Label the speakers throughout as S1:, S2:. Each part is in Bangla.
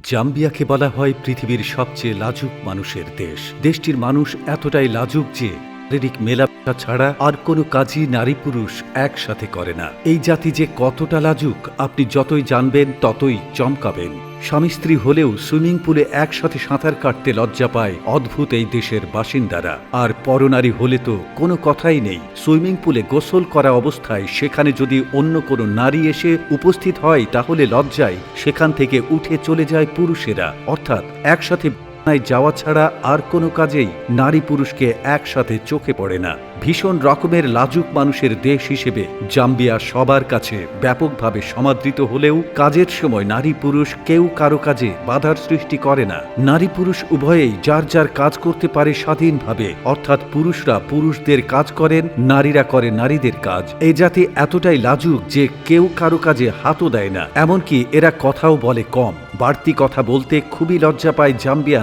S1: জাম্বিয়াকে বলা হয় পৃথিবীর সবচেয়ে লাজুক মানুষের দেশ। দেশটির মানুষ এতটাই লাজুক যে, শারীরিক মেলামেশা ছাড়া আর কোনো কাজই নারী পুরুষ একসাথে করে না। এই জাতি যে কতটা লাজুক, আপনি যতই জানবেন, ততই চমকাবেন। স্বামী স্ত্রী হলেও সুইমিং পুলে একসাথে সাঁতার কাটতে লজ্জা পায় অদ্ভুত এই দেশের বাসিন্দারা। আর পরনারী হলে তো কোনো কথাই নেই। সুইমিং পুলে গোসল করা অবস্থায় সেখানে যদি অন্য কোনো নারী এসে উপস্থিত হয় তাহলে লজ্জায় সেখান থেকে উঠে চলে যায় পুরুষেরা। অর্থাৎ একসাথে যাওয়া ছাড়া আর কোনো কাজেই নারী পুরুষকে একসাথে চোখে পড়ে না। ভীষণ রকমের লাজুক মানুষের দেশ হিসেবে জাম্বিয়া সবার কাছে ব্যাপকভাবে সমাদৃত হলেও কাজের সময় নারী পুরুষ কেউ কারও কাজে বাধার সৃষ্টি করে না। নারী পুরুষ উভয়েই যার যার কাজ করতে পারে স্বাধীনভাবে, অর্থাৎ পুরুষরা পুরুষদের কাজ করেন, নারীরা করে নারীদের কাজ। এই জাতি এতটাই লাজুক যে কেউ কারও কাজে হাতও দেয় না। এমনকি এরা কথাও বলে কম। বাড়তি কথা বলতে খুবই লজ্জা পায়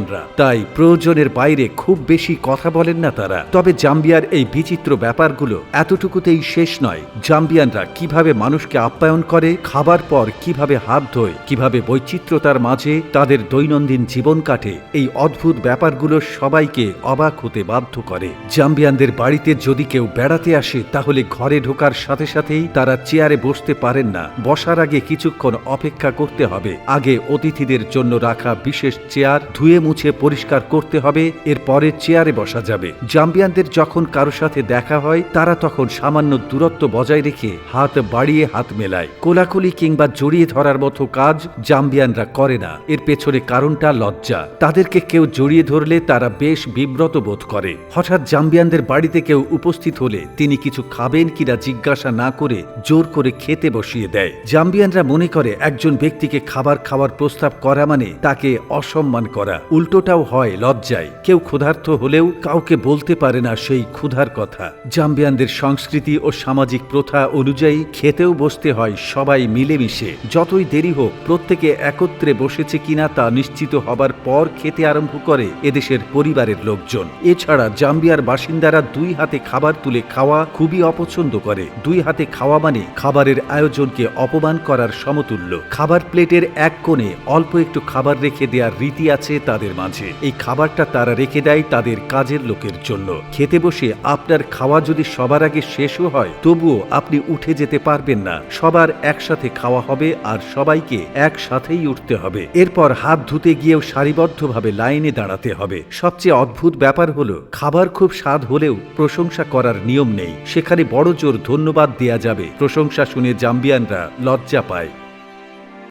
S1: জাম্বিয়ানরা তাই প্রয়োজনের বাইরে খুব বেশি কথা বলেন না তারা। তবে জাম্বিয়ার এই বিচিত্র ব্যাপারগুলো এতটুকুতেই শেষ নয়। জাম্বিয়ানরা কীভাবে মানুষকে আপ্যায়ন করে, খাবার পর কীভাবে হাত ধোয়, কীভাবে বৈচিত্র্যতার মাঝে তাদের দৈনন্দিন জীবন কাটে, এই অদ্ভুত ব্যাপারগুলো সবাইকে অবাক হতে বাধ্য করে। জাম্বিয়ানদের বাড়িতে যদি কেউ বেড়াতে আসে, তাহলে ঘরে ঢোকার সাথে সাথেই তারা চেয়ারে বসতে পারেন না। বসার আগে কিছুক্ষণ অপেক্ষা করতে হবে। আগে অতিথিদের জন্য রাখা বিশেষ চেয়ার, ধুয়ে মুছে পরিষ্কার করতে হবে, এরপরে চেয়ারে বসা যাবে। জাম্বিয়ানদের যখন কারও সাথে দেখা হয়, তারা তখন সামান্য দূরত্ব বজায় রেখে হাত বাড়িয়ে হাত মেলায়। কোলাকুলি কিংবা জড়িয়ে ধরার মতো কাজ জাম্বিয়ানরা করে না। এর পেছনে কারণটা লজ্জা। তাদেরকে কেউ জড়িয়ে ধরলে তারা বেশ বিব্রত বোধ করে। হঠাৎ জাম্বিয়ানদের বাড়িতে কেউ উপস্থিত হলে তিনি কিছু খাবেন কিনা জিজ্ঞাসা না করে জোর করে খেতে বসিয়ে দেয়। জাম্বিয়ানরা মনে করে, একজন ব্যক্তিকে খাবার খাওয়ার প্রস্তাব করা মানে তাকে অসম্মান করা। উল্টোটাও হয়, লজ্জায়। কেউ ক্ষুধার্ত হলেও কাউকে বলতে পারে না সেই ক্ষুধার কথা। জাম্বিয়ানদের সংস্কৃতি ও সামাজিক প্রথা অনুযায়ী খেতেও বসতে হয় সবাই মিলেমিশে। যতই দেরি হোক, প্রত্যেকে একত্রে বসেছে কিনা তা নিশ্চিত হবার পর খেতে আরম্ভ করে এদেশের পরিবারের লোকজন। এছাড়া জাম্বিয়ার বাসিন্দারা দুই হাতে খাবার তুলে খাওয়া খুবই অপছন্দ করে। দুই হাতে খাওয়া মানে খাবারের আয়োজনকে অপমান করার সমতুল্য। খাবার প্লেটের এক কোণে অল্প একটু খাবার রেখে দেওয়ার রীতি আছে তাদের মাঝে। এই খাবারটা তারা রেখে দেয় তাদের কাজের লোকের জন্য। খেতে বসে আপনার খাওয়া যদি সবার আগে শেষও হয়, তবুও আপনি উঠে যেতে পারবেন না। সবার একসাথে খাওয়া হবে আর সবাইকে একসাথেই উঠতে হবে। এরপর হাত ধুতে গিয়েও সারিবদ্ধভাবে লাইনে দাঁড়াতে হবে। সবচেয়ে অদ্ভুত ব্যাপার হলো, খাবার খুব স্বাদ হলেও প্রশংসা করার নিয়ম নেই। সেখানে বড় জোর ধন্যবাদ দেয়া যাবে। প্রশংসা শুনে জাম্বিয়ানরা লজ্জা পায়।